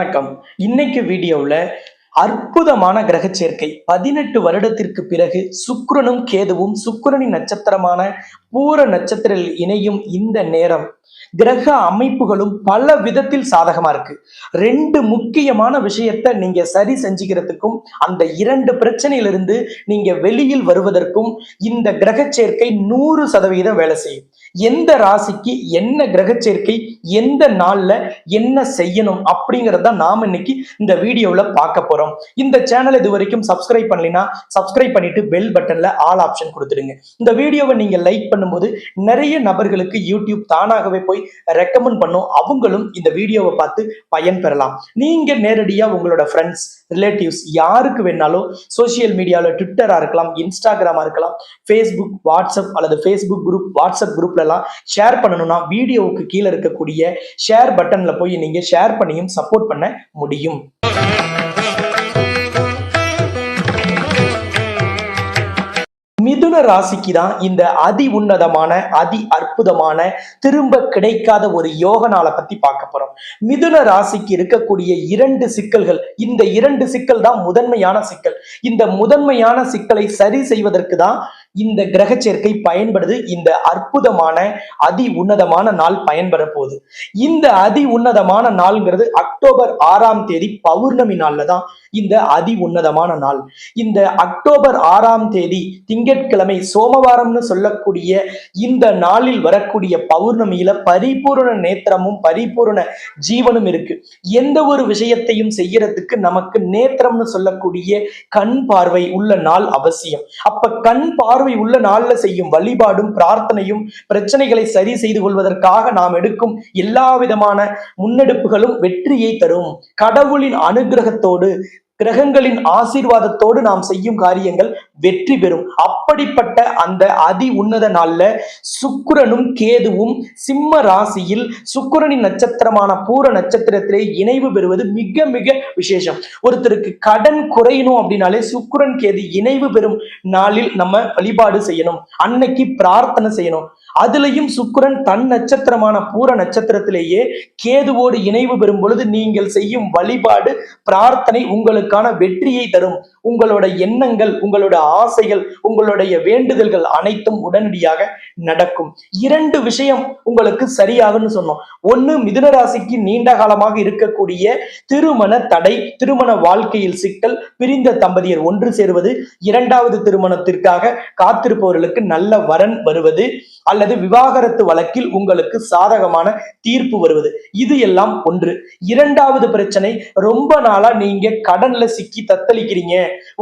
வணக்கம். இன்னைக்கு வீடியோவில் அற்புதமான கிரக சேர்க்கை. பதினெட்டு வருடத்திற்கு பிறகு சுக்கிரனும் கேதுவும் சுக்கிரனின் நட்சத்திரமான பூர நட்சத்திரத்தில் இணையும் இந்த நேரம். கிரக அமைப்புகளும் பல விதத்தில் சாதகமா இருக்கு. ரெண்டு முக்கியமான விஷயத்த நீங்க சரி செஞ்சுக்கிறதுக்கும் அந்த இரண்டு பிரச்சனையிலிருந்து நீங்க வெளியில் வருவதற்கும் இந்த கிரக சேர்க்கை நூறு சதவீதம் வேலை செய்யும். எந்த ராசிக்கு என்ன கிரக சேர்க்கை எந்த நாள்ல என்ன செய்யணும் அப்படிங்கறத நாம இன்னைக்கு இந்த வீடியோல பார்க்க போறோம். இந்த சேனல் இது வரைக்கும் சப்ஸ்கிரைப் பண்ணலைன்னா சப்ஸ்கிரைப் பண்ணிட்டு பெல் பட்டன்ல ஆல் ஆப்ஷன் கொடுத்துடுங்க. இந்த வீடியோவை நீங்க லைக் பண்ணும்போது நிறைய நபர்களுக்கு யூடியூப் தானாகவே போய் ரெக்கமெண்ட் பண்ணும். அவங்களும் இந்த வீடியோவை பார்த்து பயன் பெறலாம். நீங்க நேரடியா உங்களோட ஃப்ரெண்ட்ஸ் ரிலேட்டிவ்ஸ் யாருக்கு வேணாலும் சோஷியல் மீடியாவில் ட்விட்டராக இருக்கலாம் இன்ஸ்டாகிராமா இருக்கலாம் ஃபேஸ்புக் வாட்ஸ்அப் அல்லது ஃபேஸ்புக் குரூப் வாட்ஸ்அப் குரூப்லலாம் ஷேர் பண்ணணும்னா வீடியோவுக்கு கீழே இருக்கக்கூடிய ஷேர் பட்டனில் போய் நீங்கள் ஷேர் பண்ணியும் சப்போர்ட் பண்ண முடியும். மிதுன ராசிக்கு தான் இந்த அதி உன்னதமான அதி அற்புதமான திரும்ப கிடைக்காத ஒரு யோக நாளை பத்தி பார்க்க போறோம். மிதுன ராசிக்கு இருக்கக்கூடிய இரண்டு சிக்கல்கள் இந்த இரண்டு சிக்கல் தான் முதன்மையான சிக்கல். இந்த முதன்மையான சிக்கலை சரி செய்வதற்கு தான் இந்த கிரக சேர்க்கை பயன்படுது. இந்த அற்புதமான அதி உன்னதமான நாள் பயன்பட போகுது. இந்த அதி உன்னதமான நாள்ங்கிறது அக்டோபர் ஆறாம் தேதி பௌர்ணமி நாள்ல தான் இந்த அதி உன்னதமான நாள். இந்த அக்டோபர் ஆறாம் தேதி திங்கட்கிழமை சோமவாரம்னு சொல்லக்கூடிய இந்த நாளில் வரக்கூடிய பௌர்ணமியில பரிபூரண நேத்திரமும் பரிபூரண ஜீவனும் இருக்கு. எந்த ஒரு விஷயத்தையும் செய்யறதுக்கு நமக்கு நேத்திரம்னு சொல்லக்கூடிய கண் பார்வை உள்ள நாள் அவசியம். அப்ப கண் பார்வை உள்ள நாள்ல செய்யும் வழிபாடும் பிரார்த்தனையும் பிரச்சனைகளை சரி செய்து கொள்வதற்காக நாம் எடுக்கும் எல்லா விதமான முன்னெடுப்புகளும் வெற்றியை தரும். கடவுளின் அனுகிரகத்தோடு கிரகங்களின் ஆசீர்வாதத்தோடு நாம் செய்யும் காரியங்கள் வெற்றி பெறும். அப்படிப்பட்ட அந்த அதி உன்னத நாள்ல சுக்கிரனும் கேதுவும் சிம்ம ராசியில் சுக்கிரனின் நட்சத்திரமான பூர நட்சத்திரத்திலே இணைவு பெறுவது மிக மிக விசேஷம். ஒருத்தருக்கு கடன் குறையணும் அப்படின்னாலே சுக்கிரன் கேது இணைவு பெறும் நாளில் நம்ம வழிபாடு செய்யணும். அன்னைக்கு பிரார்த்தனை செய்யணும். அதுலயும் சுக்கரன் தன் நட்சத்திரமான பூர நட்சத்திரத்திலேயே கேதுவோடு இணைவு பெறும் பொழுது நீங்கள் செய்யும் வழிபாடு பிரார்த்தனை உங்களுக்கான வெற்றியை தரும். உங்களோட எண்ணங்கள் உங்களோட ஆசைகள் உங்களுடைய வேண்டுதல்கள் அனைத்தும் உடனடியாக நடக்கும். இரண்டு விஷயம் உங்களுக்கு சரியாகும்னு சொன்னோம். ஒண்ணு மிதுன ராசிக்கு நீண்ட காலமாக இருக்கக்கூடிய திருமண தடை திருமண வாழ்க்கையில் சிக்கல் பிரிந்த தம்பதியர் ஒன்று சேருவது இரண்டாவது திருமணத்திற்காக காத்திருப்பவர்களுக்கு நல்ல வரன் வருவது அல்லது விவாகரத்து வழக்கில் உங்களுக்கு சாதகமான தீர்ப்பு வருவது. இது எல்லாம் ஒன்று. இரண்டாவது பிரச்சனை ரொம்ப நாளா நீங்க கடன்ல சிக்கி தத்தளிக்கிறீங்க.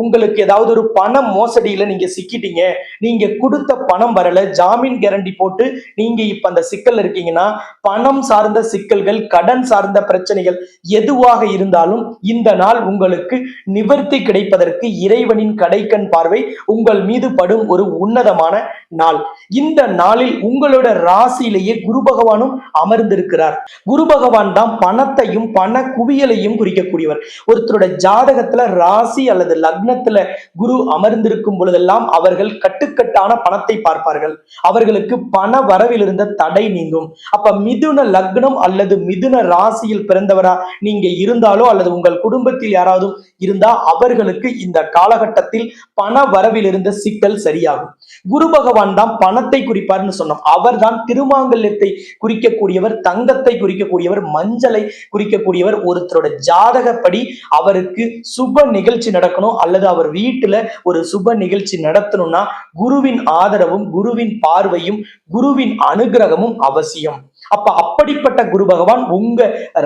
உங்களுக்கு ஏதாவது ஒரு பண மோசடியில நீங்க சிக்கிட்டீங்க. நீங்க கொடுத்த பணம் வரல ஜாமீன் கேரண்டி போட்டு நீங்க இப்ப அந்த சிக்கல் இருக்கீங்கன்னா பணம் சார்ந்த சிக்கல்கள் கடன் சார்ந்த பிரச்சனைகள் எதுவாக இருந்தாலும் இந்த நாள் உங்களுக்கு நிவர்த்தி கிடைப்பதற்கு இறைவனின் கடைக்கண் பார்வை உங்கள் மீது படும் ஒரு உன்னதமான நாள். இந்த நாள் நாளில் உங்களோட ராசியிலேயே குரு பகவானும் அமர்ந்திருக்கிறார். குரு பகவான் தான் பணத்தையும் பண குவியலையும் குறிக்கக்கூடியவர். ஒருத்தரோட ஜாதகத்துல ராசி அல்லது லக்னத்துல குரு அமர்ந்திருக்கும் பொழுதெல்லாம் அவர்கள் கட்டுக்கட்டான பணத்தை பார்ப்பார்கள். அவர்களுக்கு பண வரவில் இருந்த தடை நீங்கும். அப்ப மிதுன லக்னம் அல்லது மிதுன ராசியில் பிறந்தவரா நீங்க இருந்தாலோ அல்லது உங்கள் குடும்பத்தில் யாராவது இருந்தா அவர்களுக்கு இந்த காலகட்டத்தில் பண வரவில் இருந்த சிக்கல் சரியாகும். குரு பகவான் தான் பணத்தை குறிப்பார். குறிப்பார்னு சொன்னோம். அவர் தான் திருமாங்கல்யத்தை குறிக்கக்கூடியவர் தங்கத்தை குறிக்கக்கூடியவர் மஞ்சளை குறிக்கக்கூடியவர் ஒருத்தரோட ஜாதகப்படி அவருக்கு சுப நிகழ்ச்சி நடக்கணும். அல்லது அவர் வீட்டுல ஒரு சுப நிகழ்ச்சி நடத்தணும்னா குருவின் ஆதரவும் குருவின் பார்வையும் குருவின் அனுகிரகமும் அவசியம். அப்ப அப்படிப்பட்ட குரு பகவான் உங்க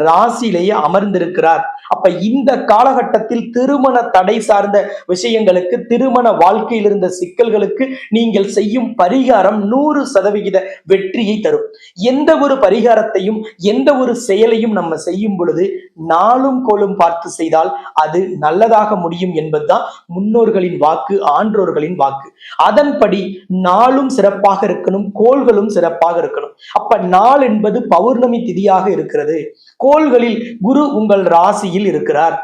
ராசியிலேயே அமர்ந்திருக்கிறார். அப்ப இந்த காலகட்டத்தில் திருமண தடை சார்ந்த விஷயங்களுக்கு திருமண வாழ்க்கையில் இருந்த சிக்கல்களுக்கு நீங்கள் செய்யும் பரிகாரம் நூறு சதவிகித வெற்றியை தரும். எந்த ஒரு பரிகாரத்தையும் எந்த ஒரு செயலையும் நம்ம செய்யும் பொழுது நாளும் கோலும் பார்த்து செய்தால் அது நல்லதாக முடியும் என்பதுதான் முன்னோர்களின் வாக்கு ஆன்றோர்களின் வாக்கு. அதன்படி நாளும் சிறப்பாக இருக்கணும் கோள்களும் சிறப்பாக இருக்கணும். அப்ப நாலு என்பது பௌர்ணமி திதியாக இருக்கிறது. கோள்களில் குரு உங்கள் ராசியில் இருக்கிறார்.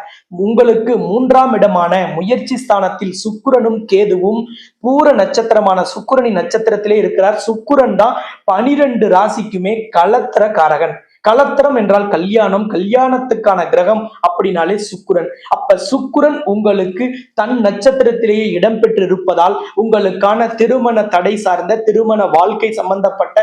உங்களுக்கு மூன்றாம் இடமான முயற்சி ஸ்தானத்தில் சுக்கிரனும் கேதுவும் பூர நட்சத்திரமான சுக்கிரனின் நட்சத்திரத்திலே இருக்கிறார். சுக்குரன் தான் பனிரெண்டு ராசிக்குமே களத்திர காரகன் கலத்திரம் என்றால் கல்யாணம் கல்யாணத்துக்கான கிரகம் அப்படின்னாலே சுக்குரன். அப்ப சுக்குரன் உங்களுக்கு தன் நட்சத்திரத்திலேயே இடம்பெற்று இருப்பதால் உங்களுக்கான திருமண தடை சார்ந்த திருமண வாழ்க்கை சம்பந்தப்பட்ட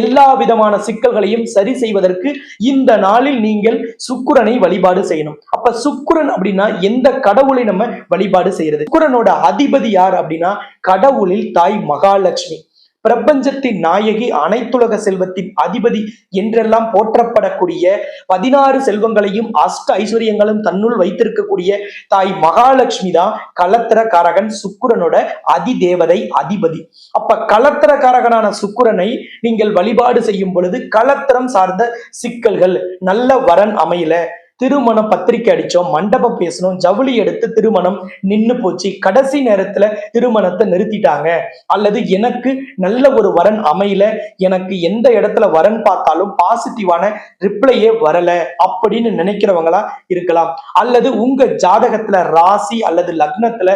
எல்லா விதமான சிக்கல்களையும் சரி செய்வதற்கு இந்த நாளில் நீங்கள் சுக்குரனை வழிபாடு செய்யணும். அப்ப சுக்குரன் அப்படின்னா எந்த கடவுளை நம்ம வழிபாடு செய்யறது? சுக்குரனோட அதிபதி யார் அப்படின்னா கடவுளில் தாய் மகாலட்சுமி. பிரபஞ்சத்தின் நாயகி அனைத்துலக செல்வத்தின் அதிபதி என்றெல்லாம் போற்றப்படக்கூடிய பதினாறு செல்வங்களையும் அஷ்ட ஐஸ்வர்யங்களும் தன்னுள் வைத்திருக்கக்கூடிய தாய் மகாலட்சுமி தான் கலத்திர காரகன் சுக்குரனோட அதிதேவதை அதிபதி. அப்ப கலத்திர காரகனான சுக்குரனை நீங்கள் வழிபாடு செய்யும் பொழுது கலத்திரம் சார்ந்த சிக்கல்கள் நல்ல வரன் அமையல. திருமண பத்திரிக்கை அடிச்சோம் மண்டபம் பேசணும் ஜவுளி எடுத்து திருமணம் நின்று போச்சு. கடைசி நேரத்துல திருமணத்தை நிறுத்திட்டாங்க. அல்லது எனக்கு நல்ல ஒரு வரன் அமையல எனக்கு எந்த இடத்துல வரன் பார்த்தாலும் பாசிட்டிவான ரிப்ளையே வரல அப்படின்னு நினைக்கிறவங்களா இருக்கலாம். அல்லது உங்க ஜாதகத்துல ராசி அல்லது லக்னத்துல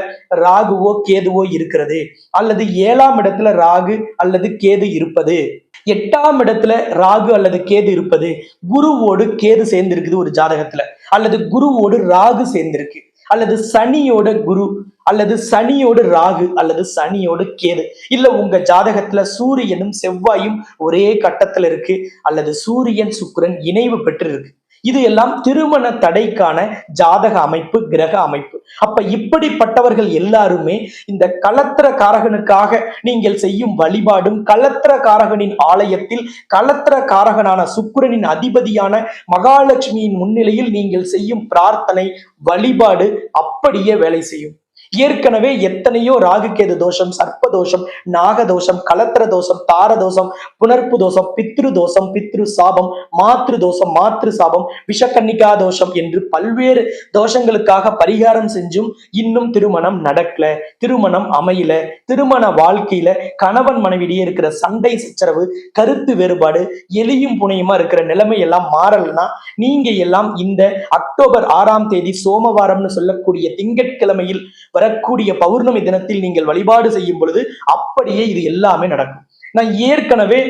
ராகுவோ கேதுவோ இருக்கிறது. அல்லது ஏழாம் இடத்துல ராகு அல்லது கேது இருப்பது. எட்டாம் இடத்துல ராகு அல்லது கேது இருப்பது குருவோடு கேது சேர்ந்திருக்குது ஒரு ஜாதகத்துல. அல்லது குருவோடு ராகு சேர்ந்திருக்கு. அல்லது சனியோட குரு அல்லது சனியோட ராகு அல்லது சனியோட கேது. இல்ல உங்க ஜாதகத்துல சூரியனும் செவ்வாயும் ஒரே கட்டத்துல இருக்கு. அல்லது சூரியன் சுக்கரன் இணைவு பெற்று இருக்கு இது எல்லாம் திருமண தடைக்கான ஜாதக அமைப்பு கிரக அமைப்பு. அப்ப இப்படிப்பட்டவர்கள் எல்லாருமே இந்த கலத்திர காரகனுக்காக நீங்கள் செய்யும் வழிபாடும் கலத்திர காரகனின் ஆலயத்தில் கலத்திர காரகனான சுக்கிரனின் அதிபதியான மகாலட்சுமியின் முன்னிலையில் நீங்கள் செய்யும் பிரார்த்தனை வழிபாடு அப்படியே வேலை செய்யும். ஏற்கனவே எத்தனையோ ராகுகேது தோஷம் சர்ப்ப தோஷம் நாக தோஷம் கலத்திர தோஷம் தார தோஷம் புனர்ப்பு தோஷம் பித்ரு தோஷம் பித்ரு சாபம் மாத்ரு தோஷம் மாத்ரு சாபம் விஷக்கன்னிகா தோஷம் என்று பல்வேறு தோஷங்களுக்காக பரிகாரம் செஞ்சும் இன்னும் திருமணம் நடக்கல. திருமணம் அமையல. திருமண வாழ்க்கையில கணவன் மனைவிடையே இருக்கிற சண்டை சச்சரவு கருத்து வேறுபாடு எலியும் புனையுமா இருக்கிற நிலைமை எல்லாம் மாறலன்னா நீங்க எல்லாம் இந்த அக்டோபர் ஆறாம் தேதி சோமவாரம்னு சொல்லக்கூடிய திங்கட்கிழமையில் வரக்கூடிய பௌர்ணமி தினத்தில் நீங்கள் வழிபாடு செய்யும் பொழுது அப்படியே இது எல்லாமே நடக்கும். நான் ஏற்கனவே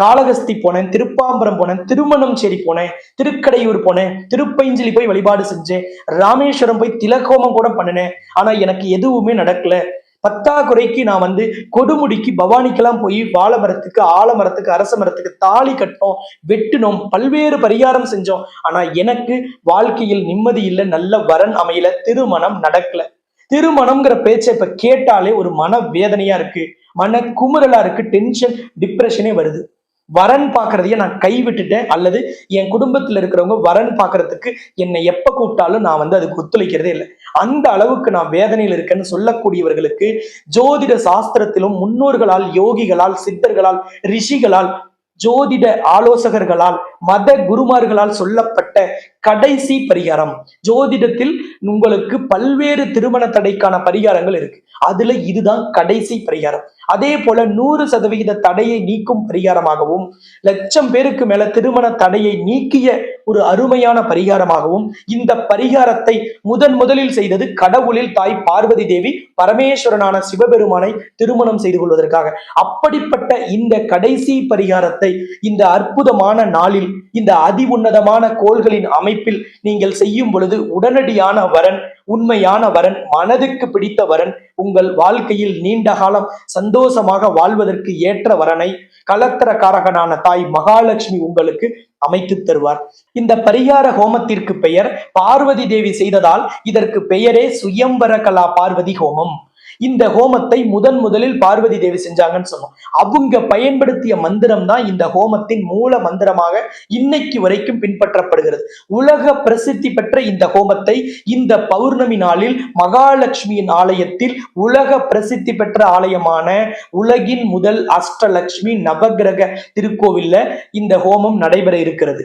காளகஸ்தி போனேன் திருப்பாம்பரம் போனேன் திருமணம் சேரி போனேன் திருக்கடையூர் போனேன் திருப்பைஞ்சலி போய் வழிபாடு செஞ்சேன் ராமேஸ்வரம் போய் திலகோமம் கூட பண்ணினேன். ஆனா எனக்கு எதுவுமே நடக்கல. பத்தாக்குறைக்கு நான் வந்து கொடுமுடிக்கு பவானிக்கெல்லாம் போய் வாழை மரத்துக்கு ஆலமரத்துக்கு அரச மரத்துக்கு தாலி கட்டினோம் வெட்டினோம் பல்வேறு பரிகாரம் செஞ்சோம். ஆனா எனக்கு வாழ்க்கையில் நிம்மதி இல்லை நல்ல வரன் அமையல திருமணம் நடக்கல. திருமணம்ங்கிற பேச்சை இப்ப கேட்டாலே ஒரு மன வேதனையா இருக்கு மன குமுறலா இருக்கு டென்ஷன் டிப்ரெஷனே வருது. வரன் பாக்குறதையே நான் கைவிட்டுட்டேன் அல்லது என் குடும்பத்துல இருக்கிறவங்க வரன் பார்க்கறதுக்கு என்னை எப்ப கூப்பிட்டாலும் நான் வந்து அதுக்கு ஒத்துழைக்கிறதே இல்லை. அந்த அளவுக்கு நான் வேதனையில் இருக்கேன்னு சொல்லக்கூடியவர்களுக்கு ஜோதிட சாஸ்திரத்திலும் முன்னோர்களால் யோகிகளால் சித்தர்களால் ரிஷிகளால் ஜோதிட ஆலோசகர்களால் மத குருமார்களால் சொல்லப்பட்ட கடைசி பரிகாரம். ஜோதிடத்தில் உங்களுக்கு பல்வேறு திருமண தடைக்கான பரிகாரங்கள் இருக்கு. அதுல இதுதான் கடைசி பரிகாரம். அதே போல நூறு சதவிகித தடையை நீக்கும் பரிகாரமாகவும் லட்சம் பேருக்கு மேல திருமண தடையை நீக்கிய ஒரு அருமையான பரிகாரமாகவும் இந்த பரிகாரத்தை முதன் முதலில் செய்தது கடவுளில் தாய் பார்வதி தேவி பரமேஸ்வரனான சிவபெருமானை திருமணம் செய்து கொள்வதற்காக. அப்படிப்பட்ட இந்த கடைசி பரிகாரத்தை இந்த அற்புதமான நாளில் இந்த அதி உன்னதமான கோள்களின் அமைப்பில் நீங்கள் செய்யும் பொழுது உடனடியான வரன் உண்மையான வரன் மனதுக்கு பிடித்த வரன் உங்கள் வாழ்க்கையில் நீண்ட காலம் சந்தோஷமாக வாழ்வதற்கு ஏற்ற வரனை கலத்திரக்காரகனான தாய் மகாலட்சுமி உங்களுக்கு அமைத்து தருவார். இந்த பரிகார ஹோமத்திற்கு பெயர் பார்வதி தேவி செய்ததால் இதற்கு பெயரே சுயம்பர கலா பார்வதி ஹோமம். இந்த ஹோமத்தை முதன் முதலில் பார்வதி தேவி செஞ்சாங்கன்னு சொன்னோம். அவங்க பயன்படுத்திய மந்திரம் தான் இந்த ஹோமத்தின் மூல மந்திரமாக இன்னைக்கு வரைக்கும் பின்பற்றப்படுகிறது. உலக பிரசித்தி பெற்ற இந்த ஹோமத்தை இந்த பௌர்ணமி நாளில் மகாலட்சுமியின் ஆலயத்தில் உலக பிரசித்தி பெற்ற ஆலயமான உலகின் முதல் அஷ்டலட்சுமி நவகிரக திருக்கோவில்ல இந்த ஹோமம் நடைபெற இருக்கிறது.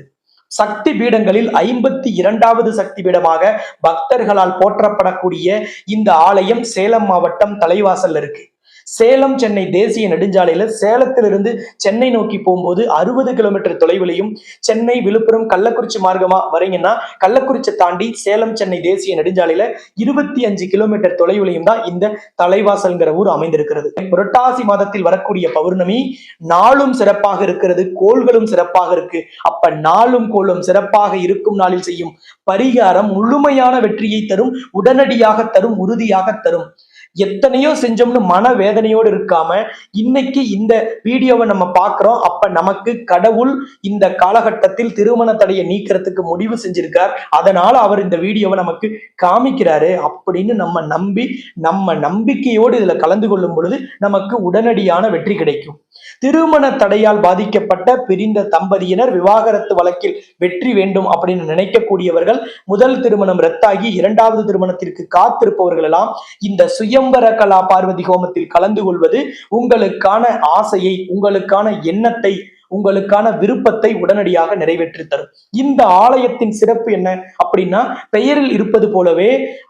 சக்தி பீடங்களில் ஐம்பத்தி இரண்டாவது சக்தி பீடமாக பக்தர்களால் போற்றப்படக்கூடிய இந்த ஆலயம் சேலம் மாவட்டம் தலைவாசல்ல இருக்கு. சேலம் சென்னை தேசிய நெடுஞ்சாலையில சேலத்திலிருந்து சென்னை நோக்கி போகும்போது அறுபது கிலோமீட்டர் தொலைவிலையும் சென்னை விழுப்புரம் கள்ளக்குறிச்சி மார்க்கமா வரீங்கன்னா கள்ளக்குறிச்சி தாண்டி சேலம் சென்னை தேசிய நெடுஞ்சாலையில இருபத்தி அஞ்சு கிலோமீட்டர் தொலைவிலையும் தான் இந்த தலைவாசல்ங்கிற ஊர் அமைந்திருக்கிறது. புரட்டாசி மாதத்தில் வரக்கூடிய பௌர்ணமி நாளும் சிறப்பாக இருக்கிறது கோள்களும் சிறப்பாக இருக்கு. அப்ப நாளும் கோளும் சிறப்பாக இருக்கும் நாளில் செய்யும் பரிகாரம் முழுமையான வெற்றியை தரும் உடனடியாக தரும் உறுதியாக தரும். எத்தனையோ செஞ்சோம்னு மன வேதனையோடு இருக்காம இன்னைக்கு இந்த வீடியோவை நம்ம பார்க்கிறோம். அப்ப நமக்கு கடவுள் இந்த காலகட்டத்தில் திருமண தடையை நீக்கிறதுக்கு முடிவு செஞ்சிருக்கார். அதனால அவர் இந்த வீடியோவை நமக்கு காமிக்கிறாரு அப்படின்னு நம்ம நம்பி நம்ம நம்பிக்கையோடு இதுல கலந்து கொள்ளும் பொழுது நமக்கு உடனடியான வெற்றி கிடைக்கும். திருமண தடையால் பாதிக்கப்பட்ட பிரிந்த தம்பதியினர் விவாகரத்து வழக்கில் வெற்றி வேண்டும் அப்படின்னு நினைக்கக்கூடியவர்கள் முதல் திருமணம் ரத்தாகி இரண்டாவது திருமணத்திற்கு காத்திருப்பவர்கள் எல்லாம் இந்த சுயம்பர கலா பார்வதி ஹோமத்தில் கலந்து கொள்வது உங்களுக்கான ஆசையை உங்களுக்கான எண்ணத்தை உங்களுக்கான விருப்பத்தை உடனடியாக நிறைவேற்றி தரும். இந்த ஆலயத்தின் சிறப்பு என்ன அப்படின்னா பெயரில் இருப்பது போலவே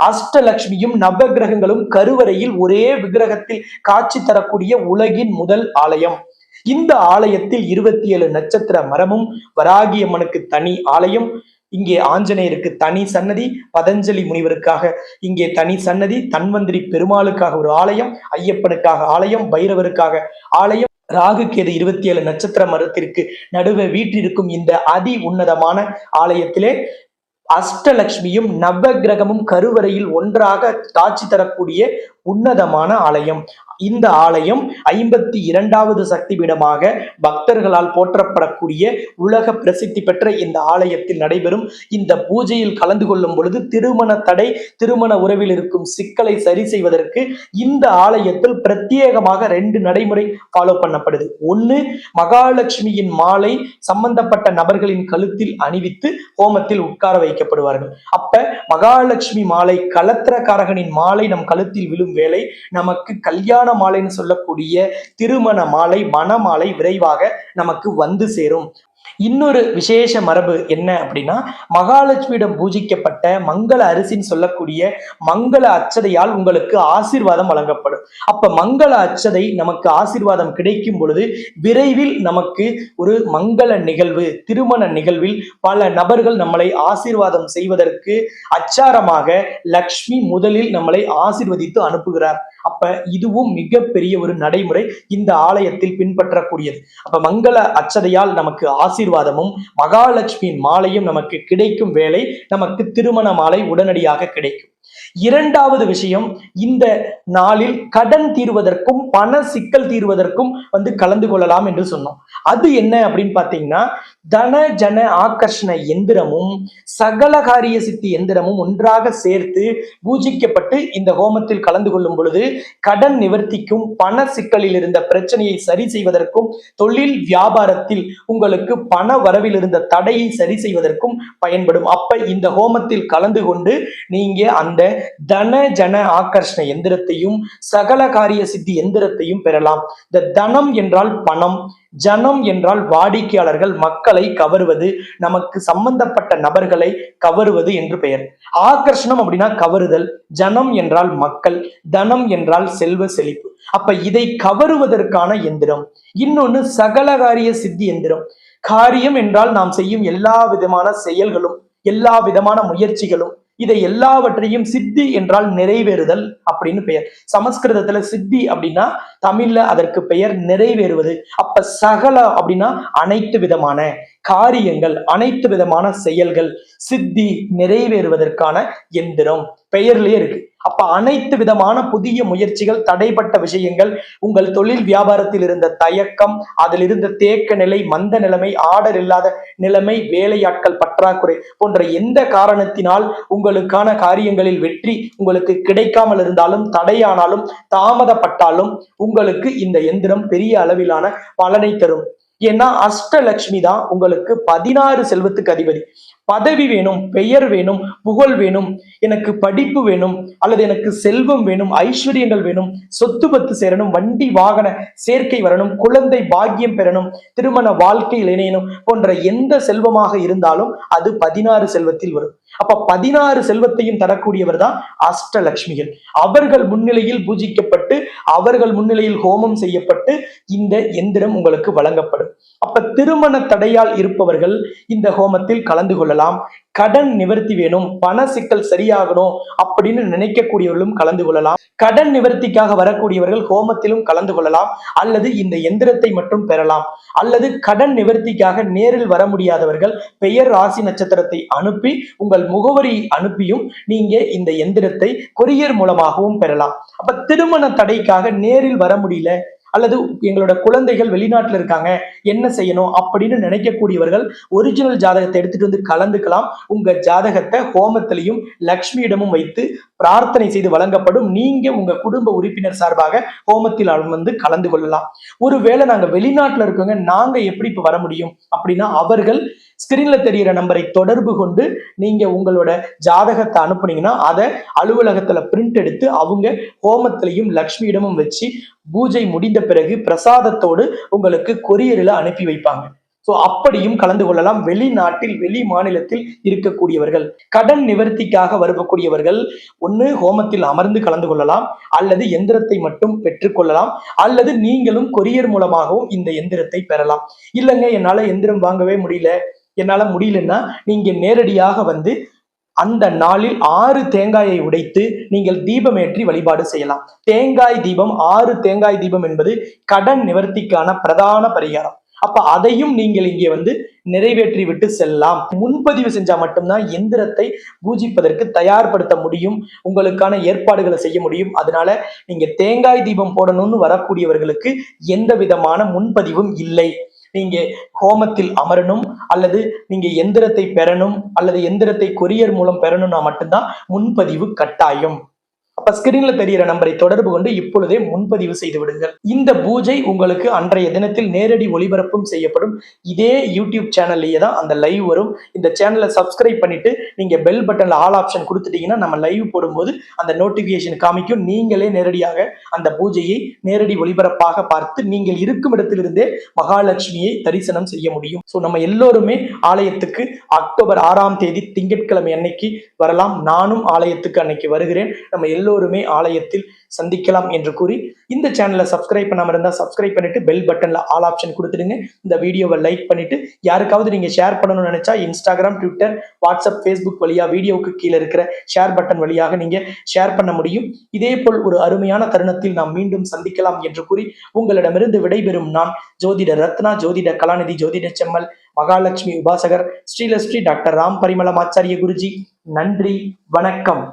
அஷ்டலட்சுமியும் நவகிரகங்களும் கருவறையில் ஒரே விக்கிரகத்தில் காட்சி தரக்கூடிய உலகின் முதல் ஆலயம். இந்த ஆலயத்தில் இருபத்தி ஏழு நட்சத்திர மரமும் வராகியம்மனுக்கு தனி ஆலயம் இங்கே ஆஞ்சநேயருக்கு தனி சன்னதி பதஞ்சலி முனிவருக்காக இங்கே தனி சன்னதி தன்வந்திரி பெருமாளுக்காக ஒரு ஆலயம் ஐயப்பனுக்காக ஆலயம் பைரவருக்காக ஆலயம். ராகு கேது இருபத்தி ஏழு நட்சத்திர மரத்திற்கு நடுவே வீற்றிருக்கும் இந்த அதி உன்னதமான ஆலயத்திலே அஷ்டலட்சுமியும் நவகிரகமும் கருவறையில் ஒன்றாக காட்சி தரக்கூடிய உன்னதமான ஆலயம். இந்த ஆலயம் ஐம்பத்தி இரண்டாவது சக்தி பீடமாக பக்தர்களால் போற்றப்படக்கூடிய உலக பிரசித்தி பெற்ற இந்த ஆலயத்தில் நடைபெறும். இந்த பூஜையில் கலந்து கொள்ளும் பொழுது திருமண தடை திருமண உறவில் இருக்கும் சிக்கலை சரி செய்வதற்கு இந்த ஆலயத்தில் பிரத்யேகமாக ரெண்டு நடைமுறை ஃபாலோ பண்ணப்படுது. ஒன்று மகாலட்சுமியின் மாலை சம்பந்தப்பட்ட நபர்களின் கழுத்தில் அணிவித்து ஹோமத்தில் உட்கார வைக்கப்படுவார்கள். அப்ப மகாலட்சுமி மாலை கலத்திரக்காரகனின் மாலை நம் கழுத்தில் விழும் வேளை நமக்கு கல்யாண மாலைன்னு சொல்லக்கூடிய திருமண மாலை மணமாலை விரைவாக நமக்கு வந்து சேரும். இன்னொரு விசேஷ மரபு என்ன அப்படின்னா மகாலட்சுமியிடம் பூஜிக்கப்பட்ட மங்கள அரிசின்னு சொல்லக்கூடிய மங்கள அச்சதையால் உங்களுக்கு ஆசீர்வாதம் வழங்கப்படும். அப்ப மங்கள அச்சதை நமக்கு ஆசீர்வாதம் கிடைக்கும் பொழுது விரைவில் நமக்கு ஒரு மங்கள நிகழ்வு திருமண நிகழ்வில் பல நபர்கள் நம்மளை ஆசீர்வாதம் செய்வதற்கு அச்சாரமாக லக்ஷ்மி முதலில் நம்மளை ஆசீர்வதித்து அனுப்புகிறார். அப்ப இதுவும் மிகப்பெரிய ஒரு நடைமுறை இந்த ஆலயத்தில் பின்பற்றக்கூடியது. அப்ப மங்கள அச்சதையால் நமக்கு ஆசீர்வாதமும் மகாலட்சுமியின் மாலையும் நமக்கு கிடைக்கும் வேலை நமக்கு திருமண மாலை உடனடியாக கிடைக்கும். இரண்டாவது விஷயம் இந்த நாளில் கடன் தீர்வதற்கும் பண சிக்கல் தீர்வதற்கும் வந்து கலந்து கொள்ளலாம் என்று சொன்னோம். அது என்ன அப்படின்னு பார்த்தீங்கன்னா தன ஜன ஆகர்ஷண எந்திரமும் சகலகாரிய சித்தி எந்திரமும் ஒன்றாக சேர்த்து பூஜிக்கப்பட்டு இந்த ஹோமத்தில் கலந்து கொள்ளும் பொழுது கடன் நிவர்த்திக்கும் பண சிக்கலில் இருந்த பிரச்சனையை சரி செய்வதற்கும் தொழில் வியாபாரத்தில் உங்களுக்கு பண வரவில் இருந்த தடையை சரி செய்வதற்கும் பயன்படும். அப்ப இந்த ஹோமத்தில் கலந்து கொண்டு நீங்க அந்த தன ஜன ஆகர்ஷண எந்திரத்தையும் சகல காரிய சித்தி எந்திரத்தையும் பெறலாம். இந்த தனம் என்றால் பணம் ஜனம் என்றால் வாடிக்கையாளர்கள் மக்களை கவருவது நமக்கு சம்பந்தப்பட்ட நபர்களை கவருவது என்று பெயர். ஆகர்ஷணம் அப்படின்னா கவருதல் ஜனம் என்றால் மக்கள் தனம் என்றால் செல்வ செழிப்பு. அப்ப இதை கவருவதற்கான எந்திரம். இன்னொன்னு சகலகாரிய சித்தி எந்திரம். காரியம் என்றால் நாம் செய்யும் எல்லா விதமான செயல்களும் எல்லா விதமான முயற்சிகளும் இதை எல்லாவற்றையும் சித்தி என்றால் நிறைவேறுதல் அப்படின்னு பெயர். சமஸ்கிருதத்துல சித்தி அப்படின்னா தமிழ்ல அதற்கு பெயர் நிறைவேறுவது. அப்ப சகல அப்படின்னா அனைத்து விதமான காரியங்கள் அனைத்து விதமான செயல்கள் சித்தி நிறைவேறுவதற்கான எந்திரம். பெயர்லயே இருக்கு. அப்ப அனைத்து விதமான புதிய முயற்சிகள் தடைப்பட்ட விஷயங்கள் உங்கள் தொழில் வியாபாரத்தில் இருந்த தயக்கம் அதில் இருந்த தேக்க நிலை மந்த நிலைமை ஆர்டர் இல்லாத நிலைமை வேலையாட்கள் பற்றாக்குறை போன்ற எந்த காரணத்தினால் உங்களுக்கான காரியங்களில் வெற்றி உங்களுக்கு கிடைக்காமல் இருந்தாலும் தடையானாலும் தாமதப்பட்டாலும் உங்களுக்கு இந்த எந்திரம் பெரிய அளவிலான பலனை தரும். ஏன்னா அஷ்டலட்சுமி தான் உங்களுக்கு பதினாறு செல்வத்துக்கு அதிபதி. பதவி வேணும் பெயர் வேணும் புகழ் வேணும் எனக்கு படிப்பு வேணும் அல்லது எனக்கு செல்வம் வேணும் ஐஸ்வர்யங்கள் வேணும் சொத்து பத்து சேரணும் வண்டி வாகன சேர்க்கை வரணும் குழந்தை பாக்கியம் பெறணும் திருமண வாழ்க்கையில் இணையணும் போன்ற எந்த செல்வமாக இருந்தாலும் அது பதினாறு செல்வத்தில் வரும். அப்ப பதினாறு செல்வத்தையும் தரக்கூடியவர் தான் அஷ்டலட்சுமிகள் அவர்கள் முன்னிலையில் பூஜிக்கப்பட்டு அவர்கள் முன்னிலையில் ஹோமம் செய்யப்பட்டு இந்த எந்திரம் உங்களுக்கு வழங்கப்படும். அப்ப திருமண தடையால் இருப்பவர்கள் இந்த ஹோமத்தில் கலந்து கொள்ளலாம். கடன் நிவர்த்தி வேணும் பண சிக்கல் சரியாகணும் அப்படின்னு நினைக்கக்கூடியவர்களும் கலந்து கொள்ளலாம். கடன் நிவர்த்திக்காக வரக்கூடியவர்கள் ஹோமத்திலும் கலந்து கொள்ளலாம். அல்லது இந்த எந்திரத்தை மட்டும் பெறலாம். அல்லது கடன் நிவர்த்திக்காக நேரில் வர முடியாதவர்கள் பெயர் ராசி நட்சத்திரத்தை அனுப்பி உங்கள் முகவரி அனுப்பியும் நீங்க இந்த எந்திரத்தை கொரியர் மூலமாகவும் பெறலாம். அப்ப திருமண தடைக்காக நேரில் வர முடியல அல்லது எங்களோட குழந்தைகள் வெளிநாட்டில் இருக்காங்க என்ன செய்யணும் அப்படின்னு நினைக்கக்கூடியவர்கள் ஒரிஜினல் ஜாதகத்தை எடுத்துட்டு வந்து கலந்துக்கலாம். உங்க ஜாதகத்தை ஹோமத்திலையும் லக்ஷ்மியிடமும் வைத்து பிரார்த்தனை செய்து வழங்கப்படும். நீங்க உங்க குடும்ப உறுப்பினர் சார்பாக ஹோமத்தில் வந்து கலந்து கொள்ளலாம். ஒருவேளை நாங்க வெளிநாட்டுல இருக்கவங்க நாங்க எப்படி இப்ப வர முடியும்? அப்படின்னா அவர்கள் ஸ்கிரீன்ல தெரியிற நம்பரை தொடர்பு கொண்டு நீங்க உங்களோட ஜாதகத்தை அனுப்புனீங்கன்னா அதை அலுவலகத்துல பிரிண்ட் எடுத்து அவங்க ஹோமத்திலையும் லக்ஷ்மியிடமும் வச்சு பூஜை முடிந்த பிறகு பிரசாதத்தோடு உங்களுக்கு கொரியரில் அனுப்பி வைப்பாங்க. ஸோ அப்படியும் கலந்து கொள்ளலாம். வெளிநாட்டில் வெளி மாநிலத்தில் இருக்கக்கூடியவர்கள் கடன் நிவர்த்திக்காக வரக்கூடியவர்கள் ஒன்று ஹோமத்தில் அமர்ந்து கலந்து கொள்ளலாம். அல்லது எந்திரத்தை மட்டும் பெற்றுக்கொள்ளலாம் அல்லது நீங்களும் கொரியர் மூலமாகவும் இந்த எந்திரத்தை பெறலாம். இல்லைங்க என்னால எந்திரம் வாங்கவே முடியல. என்னால் முடியலன்னா நீங்கள் நேரடியாக வந்து அந்த நாளில் ஆறு தேங்காயை உடைத்து நீங்கள் தீபமேற்றி வழிபாடு செய்யலாம். தேங்காய் தீபம் ஆறு தேங்காய் தீபம் என்பது கடன் நிவர்த்திக்கான பிரதான பரிகாரம். அப்ப அதையும் நீங்கள் இங்கே வந்து நிறைவேற்றி விட்டு செல்லலாம். முன்பதிவு செஞ்சா மட்டும்தான் எந்திரத்தை பூஜிப்பதற்கு தயார்படுத்த முடியும் உங்களுக்கான ஏற்பாடுகளை செய்ய முடியும். அதனால நீங்க தேங்காய் தீபம் போடணும்னு வரக்கூடியவர்களுக்கு எந்த விதமான முன்பதிவும் இல்லை. நீங்க ஹோமத்தில் அமரணும் அல்லது நீங்க எந்திரத்தை பெறணும் அல்லது எந்திரத்தை கொரியர் மூலம் பெறணும்னா மட்டும்தான் முன்பதிவு கட்டாயம். அப்ப ஸ்கிரீன்ல தெரியிற நம்பரை தொடர்பு கொண்டு இப்பொழுதே முன்பதிவு செய்து விடுங்கள். இந்த பூஜை உங்களுக்கு அன்றைய தினத்தில் நேரடி ஒளிபரப்பும் செய்யப்படும். இதே யூடியூப் சேனல்லையே தான் அந்த லைவ் வரும். இந்த சேனலை சப்ஸ்கிரைப் பண்ணிட்டு நீங்க பெல் பட்டன்ல ஆல் ஆப்ஷன் கொடுத்துட்டீங்கன்னா நம்ம லைவ் போடும்போது அந்த நோட்டிபிகேஷன் காமிக்கும். நீங்களே நேரடியாக அந்த பூஜையை நேரடி ஒளிபரப்பாக பார்த்து நீங்கள் இருக்கும் இடத்திலிருந்தே மகாலட்சுமியை தரிசனம் செய்ய முடியும். ஸோ நம்ம எல்லோருமே ஆலயத்துக்கு அக்டோபர் ஆறாம் தேதி திங்கட்கிழமை அன்னைக்கு வரலாம். நானும் ஆலயத்துக்கு அன்னைக்கு வருகிறேன். நம்ம எல்லோரும் ஆலயத்தில் சந்திக்கலாம் என்று கூறி இந்த சேனலை சப்ஸ்கிரைப் பண்ணாமல் இருந்தால் சப்ஸ்கிரைப் பண்ணிட்டு பெல் பட்டன்ல ஆல் ஆப்ஷன் கொடுத்துடுங்க. இந்த வீடியோவை லைக் பண்ணிட்டு யாருக்காவது நீங்க ஷேர் பண்ணணும்னு நினைச்சா இன்ஸ்டாகிராம் ட்விட்டர் வாட்ஸ்அப் ஃபேஸ்புக் வழியா வீடியோவுக்கு கீழே இருக்கிற ஷேர் பட்டன் வழியாக நீங்க ஷேர் பண்ண முடியும். இதே போல் ஒரு அருமையான தருணத்தில் நாம் மீண்டும் சந்திக்கலாம் என்று கூறி உங்களிடமிருந்து விடைபெறும் நான் ஜோதிட ரத்னா ஜோதிட கலாநிதி ஜோதிட செம்மல் மகாலட்சுமி உபாசகர் ஸ்ரீலஸ்ரீ டாக்டர் ராம் பரிமளம் ஆச்சாரிய குருஜி. நன்றி வணக்கம்.